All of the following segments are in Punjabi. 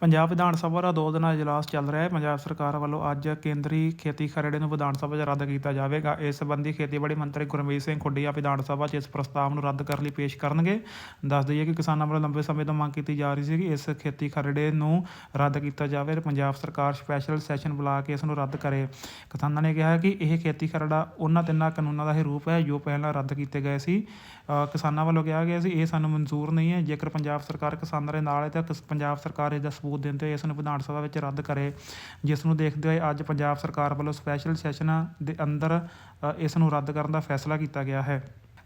ਪੰਜਾਬ ਵਿਧਾਨ ਸਭਾ ਦਾ ਦੋ ਦਿਨਾਂ ਇਜਲਾਸ ਚੱਲ ਰਿਹਾ ਹੈ। ਪੰਜਾਬ ਸਰਕਾਰ ਵੱਲੋਂ ਅੱਜ ਕੇਂਦਰੀ ਖੇਤੀ ਖਰੜੇ ਨੂੰ ਵਿਧਾਨ ਸਭਾ 'ਚ ਰੱਦ ਕੀਤਾ ਜਾਵੇਗਾ। ਇਸ ਸੰਬੰਧੀ ਖੇਤੀਬਾੜੀ ਮੰਤਰੀ ਗੁਰਮੀਤ ਸਿੰਘ ਖੁੱਡੀਆ ਵਿਧਾਨ ਸਭਾ 'ਚ ਇਸ ਪ੍ਰਸਤਾਵ ਨੂੰ ਰੱਦ ਕਰਨ ਲਈ ਪੇਸ਼ ਕਰਨਗੇ। ਦੱਸ ਦਈਏ ਕਿ ਕਿਸਾਨਾਂ ਵੱਲੋਂ ਲੰਬੇ ਸਮੇਂ ਤੋਂ ਮੰਗ ਕੀਤੀ ਜਾ ਰਹੀ ਸੀ ਕਿ ਇਸ ਖੇਤੀ ਖਰੜੇ ਨੂੰ ਰੱਦ ਕੀਤਾ ਜਾਵੇ ਤੇ ਪੰਜਾਬ ਸਰਕਾਰ ਸਪੈਸ਼ਲ ਸੈਸ਼ਨ ਬੁਲਾ ਕੇ ਇਸ ਨੂੰ ਰੱਦ ਕਰੇ। ਕਿਸਾਨਾਂ ਨੇ ਕਿਹਾ ਕਿ ਇਹ ਖੇਤੀ ਖਰੜਾ ਉਹਨਾਂ ਤਿੰਨਾਂ ਕਾਨੂੰਨਾਂ ਦਾ ਹੀ ਰੂਪ ਹੈ, ਜੋ ਪਹਿਲਾਂ ਰੱਦ ਕੀਤੇ ਗਏ ਸੀ। ਕਿਸਾਨਾਂ ਵੱਲੋਂ ਕਿਹਾ ਗਿਆ ਸੀ, ਇਹ ਸਾਨੂੰ ਮਨਜ਼ੂਰ ਨਹੀਂ ਹੈ। ਜੇਕਰ ਪੰਜਾਬ ਸਰਕਾਰ ਕਿਸਾਨਾਂ ਦੇ ਨਾਲ ਹੈ ਤਾਂ ਕਿਸ- ਪੰਜਾਬ ਸਰਕਾਰ ਇਸ ਦਾ ਸਬੂਤ ਦਿੰਦੇ ਹੋਏ ਇਸ ਨੂੰ ਵਿਧਾਨ ਸਭਾ ਵਿੱਚ ਰੱਦ ਕਰੇ, ਜਿਸ ਨੂੰ ਦੇਖਦੇ ਹੋਏ ਅੱਜ ਪੰਜਾਬ ਸਰਕਾਰ ਵੱਲੋਂ ਸਪੈਸ਼ਲ ਸੈਸ਼ਨ ਦੇ ਅੰਦਰ ਇਸ ਨੂੰ ਰੱਦ ਕਰਨ ਦਾ ਫੈਸਲਾ ਕੀਤਾ ਗਿਆ ਹੈ।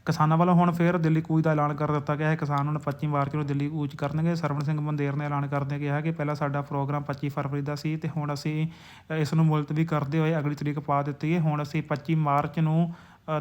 ਕਿਸਾਨਾਂ ਵੱਲੋਂ ਹੁਣ ਫੇਰ ਦਿੱਲੀ ਕੂਚ ਦਾ ਐਲਾਨ ਕਰ ਦਿੱਤਾ ਗਿਆ ਹੈ। ਕਿਸਾਨ ਹੁਣ 25 ਮਾਰਚ ਨੂੰ ਦਿੱਲੀ ਕੂਚ ਕਰਨਗੇ। ਸਰਵਣ ਸਿੰਘ ਮੰਦੇਰ ਨੇ ਐਲਾਨ ਕਰਦੇ ਕਿਹਾ ਕਿ ਪਹਿਲਾਂ ਸਾਡਾ ਪ੍ਰੋਗਰਾਮ 25 ਫਰਵਰੀ ਦਾ ਸੀ ਤੇ ਹੁਣ ਅਸੀਂ ਇਸ ਨੂੰ ਮੁਲਤਵੀ ਕਰਦੇ ਹੋਏ ਅਗਲੀ ਤਰੀਕ ਪਾ ਦਿੱਤੀ ਹੈ। ਹੁਣ ਅਸੀਂ 25 ਮਾਰਚ ਨੂੰ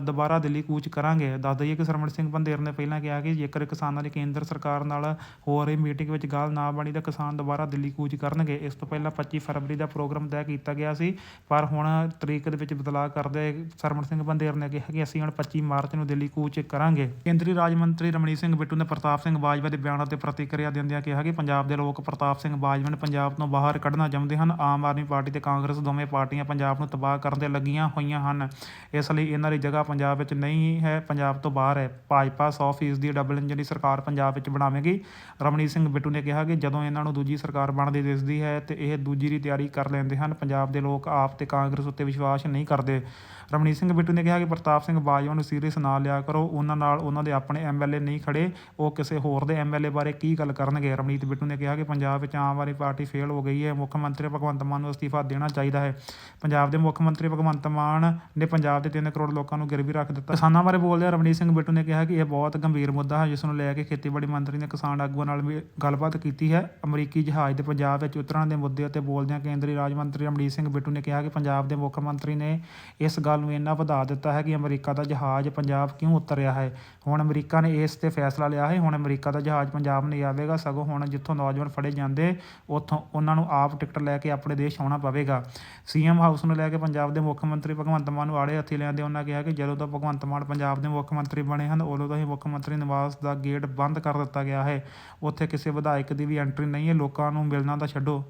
ਦੁਬਾਰਾ ਦਿੱਲੀ ਕੂਚ ਕਰਾਂਗੇ। ਦੱਸ ਦਈਏ ਕਿ ਸਰਮਣ ਸਿੰਘ ਬੰਦੇਰ ਨੇ ਪਹਿਲਾਂ ਕਿਹਾ ਕਿ ਜੇਕਰ ਕਿਸਾਨਾਂ ਦੀ ਕੇਂਦਰ ਸਰਕਾਰ ਨਾਲ ਹੋ ਰਹੀ ਮੀਟਿੰਗ ਵਿੱਚ ਗੱਲ ਨਾ ਬਣੀ ਤਾਂ ਕਿਸਾਨ ਦੁਬਾਰਾ ਦਿੱਲੀ ਕੂਚ ਕਰਨਗੇ। ਇਸ ਤੋਂ ਪਹਿਲਾਂ 25 ਫਰਵਰੀ ਦਾ ਪ੍ਰੋਗਰਾਮ ਤੈਅ ਕੀਤਾ ਗਿਆ ਸੀ, ਪਰ ਹੁਣ ਤਰੀਕ ਦੇ ਵਿੱਚ ਬਦਲਾਅ ਕਰਦੇ ਸਰਮਣ ਸਿੰਘ ਬੰਦੇਰ ਨੇ ਕਿਹਾ ਕਿ ਅਸੀਂ ਹੁਣ 25 ਮਾਰਚ ਨੂੰ ਦਿੱਲੀ ਕੂਚ ਕਰਾਂਗੇ। ਕੇਂਦਰੀ ਰਾਜ ਮੰਤਰੀ ਰਮਣੀਤ ਸਿੰਘ ਬਿੱਟੂ ਨੇ ਪ੍ਰਤਾਪ ਸਿੰਘ ਬਾਜਵਾ ਦੇ ਬਿਆਨਾਂ ਤੇ ਪ੍ਰਤੀਕਿਰਿਆ ਦਿੰਦਿਆਂ ਕਿਹਾ ਕਿ ਪੰਜਾਬ ਦੇ ਲੋਕ ਪ੍ਰਤਾਪ ਸਿੰਘ ਬਾਜਵਾ ਨੂੰ ਪੰਜਾਬ ਤੋਂ ਬਾਹਰ ਕੱਢਣਾ ਚਾਹੁੰਦੇ ਹਨ। ਆਮ ਆਦਮੀ ਪਾਰਟੀ ਤੇ ਕਾਂਗਰਸ ਦੋਵੇਂ ਪਾਰਟੀਆਂ ਪੰਜਾਬ ਨੂੰ ਤਬਾਹ ਕਰਨ ਦੇ ਲੱਗੀਆਂ ਹੋਈਆਂ ਹਨ। ਇਸ ਲਈ ਇਹਨਾਂ ਦੀ ਜਗ੍ਹਾ ਪੰਜਾਬ ਵਿੱਚ ਨਹੀਂ ਹੈ, ਪੰਜਾਬ ਤੋਂ ਬਾਹਰ ਹੈ। ਭਾਜਪਾ 100% ਦੀ ਡਬਲ ਇੰਜਨ ਦੀ ਸਰਕਾਰ ਪੰਜਾਬ ਵਿੱਚ ਬਣਾਵੇਗੀ। ਰਮਣੀਤ ਸਿੰਘ ਬਿੱਟੂ ਨੇ ਕਿਹਾ ਕਿ ਜਦੋਂ ਇਹਨਾਂ ਨੂੰ ਦੂਜੀ ਸਰਕਾਰ ਬਣਦੀ ਦਿਸਦੀ ਹੈ ਤੇ ਇਹ ਦੂਜੀ ਦੀ ਤਿਆਰੀ ਕਰ ਲੈਂਦੇ ਹਨ, ਪੰਜਾਬ ਦੇ ਲੋਕ ਆਪ ਤੇ ਕਾਂਗਰਸ ਉੱਤੇ ਵਿਸ਼ਵਾਸ ਨਹੀਂ ਕਰਦੇ। ਰਮਣੀਤ ਸਿੰਘ ਬਿੱਟੂ ਨੇ ਕਿਹਾ ਕਿ ਪ੍ਰਤਾਪ ਸਿੰਘ ਬਾਜਵਾ ਨੂੰ ਸੀਰੀਅਸ ਨਾ ਲਿਆ ਕਰੋ, ਉਹਨਾਂ ਨਾਲ ਉਹਨਾਂ ਦੇ ਆਪਣੇ ਐਮਐਲਏ ਨਹੀਂ ਖੜੇ, ਉਹ ਕਿਸੇ ਹੋਰ ਦੇ ਐਮਐਲਏ ਬਾਰੇ ਕੀ ਗੱਲ ਕਰਨਗੇ? ਰਮਣੀਤ ਬਿੱਟੂ ਨੇ ਕਿਹਾ ਕਿ ਪੰਜਾਬ ਵਿੱਚ ਆਮ ਆਦਮੀ ਪਾਰਟੀ ਫੇਲ ਹੋ ਗਈ ਹੈ, ਮੁੱਖ ਮੰਤਰੀ ਭਗਵੰਤ ਮਾਨ ਨੂੰ ਅਸਤੀਫਾ ਦੇਣਾ ਚਾਹੀਦਾ ਹੈ। ਪੰਜਾਬ ਦੇ ਮੁੱਖ ਮੰਤਰੀ ਭਗਵੰਤ ਮਾਨ ਨੇ ਪੰਜਾਬ ਦੇ 3 ਕਰੋੜ ਲੋਕਾਂ ਨੂੰ ਗਿਰਵੀ ਰੱਖ ਦਿੱਤਾ। ਕਿਸਾਨਾਂ ਬਾਰੇ ਬੋਲਦਿਆਂ ਰਮਣੀਤ ਸਿੰਘ ਬਿੱਟੂ ਨੇ ਕਿਹਾ ਕਿ ਇਹ ਬਹੁਤ ਗੰਭੀਰ ਮੁੱਦਾ ਹੈ, ਜਿਸ ਨੂੰ ਲੈ ਕੇ ਖੇਤੀਬਾੜੀ ਮੰਤਰੀ ਨੇ ਕਿਸਾਨ ਆਗੂਆਂ ਨਾਲ ਵੀ ਗੱਲਬਾਤ ਕੀਤੀ ਹੈ। ਅਮਰੀਕੀ ਜਹਾਜ਼ ਦੇ ਪੰਜਾਬ ਵਿੱਚ ਉਤਰਨ ਦੇ ਮੁੱਦੇ ਉੱਤੇ ਬੋਲਦਿਆਂ ਕੇਂਦਰੀ ਰਾਜ ਮੰਤਰੀ ਰਮਨੀਤ ਸਿੰਘ ਬਿੱਟੂ ਨੇ ਕਿਹਾ ਕਿ ਪੰਜਾਬ ਦੇ ਮੁੱਖ ਮੰਤਰੀ ਨੇ ਇਸ ਗੱਲ ਨੂੰ ਇੰਨਾ ਵਧਾ ਦਿੱਤਾ ਹੈ ਕਿ ਅਮਰੀਕਾ ਦਾ ਜਹਾਜ਼ ਪੰਜਾਬ ਕਿਉਂ ਉਤਰਿਆ ਹੈ? ਹੁਣ ਅਮਰੀਕਾ ਨੇ ਇਸ ਤੇ ਫੈਸਲਾ ਲਿਆ ਹੈ। ਹੁਣ ਅਮਰੀਕਾ ਦਾ ਜਹਾਜ਼ ਪੰਜਾਬ ਨਹੀਂ ਆਵੇਗਾ। ਸਗੋਂ ਹੁਣ ਜਿੱਥੋਂ ਨੌਜਵਾਨ ਫੜੇ ਜਾਂਦੇ, ਉੱਥੋਂ ਉਹਨਾਂ ਨੂੰ ਆਪ ਟਿਕਟ ਲੈ ਕੇ ਆਪਣੇ ਦੇਸ਼ ਆਉਣਾ ਪਵੇਗਾ। ਸੀਐਮ ਹਾਊਸ ਨੂੰ ਲੈ ਕੇ ਪੰਜਾਬ ਦੇ ਮੁੱਖ ਮੰਤਰੀ ਭਗਵੰਤ ਮਾਨ ਨੂੰ ਆੜੇ ਹੱਥੀ ਲੈਂਦੇ ਉਹਨਾਂ ਕਿਹਾ ਕਿ ਕਿ ਜਦੋਂ ਤੋਂ ਭਗਵੰਤ ਮਾਨ ਪੰਜਾਬ ਦੇ ਮੁੱਖ ਮੰਤਰੀ ਬਣੇ ਹਨ, ਉਦੋਂ ਤੋਂ ਹੀ ਮੁੱਖ ਮੰਤਰੀ ਨਿਵਾਸ ਦਾ ਗੇਟ ਬੰਦ ਕਰ ਦਿੱਤਾ ਗਿਆ ਹੈ। ਉੱਥੇ ਕਿਸੇ ਵਿਧਾਇਕ ਦੀ ਵੀ ਐਂਟਰੀ ਨਹੀਂ ਹੈ, ਲੋਕਾਂ ਨੂੰ ਮਿਲਣਾ ਤਾਂ ਛੱਡੋ।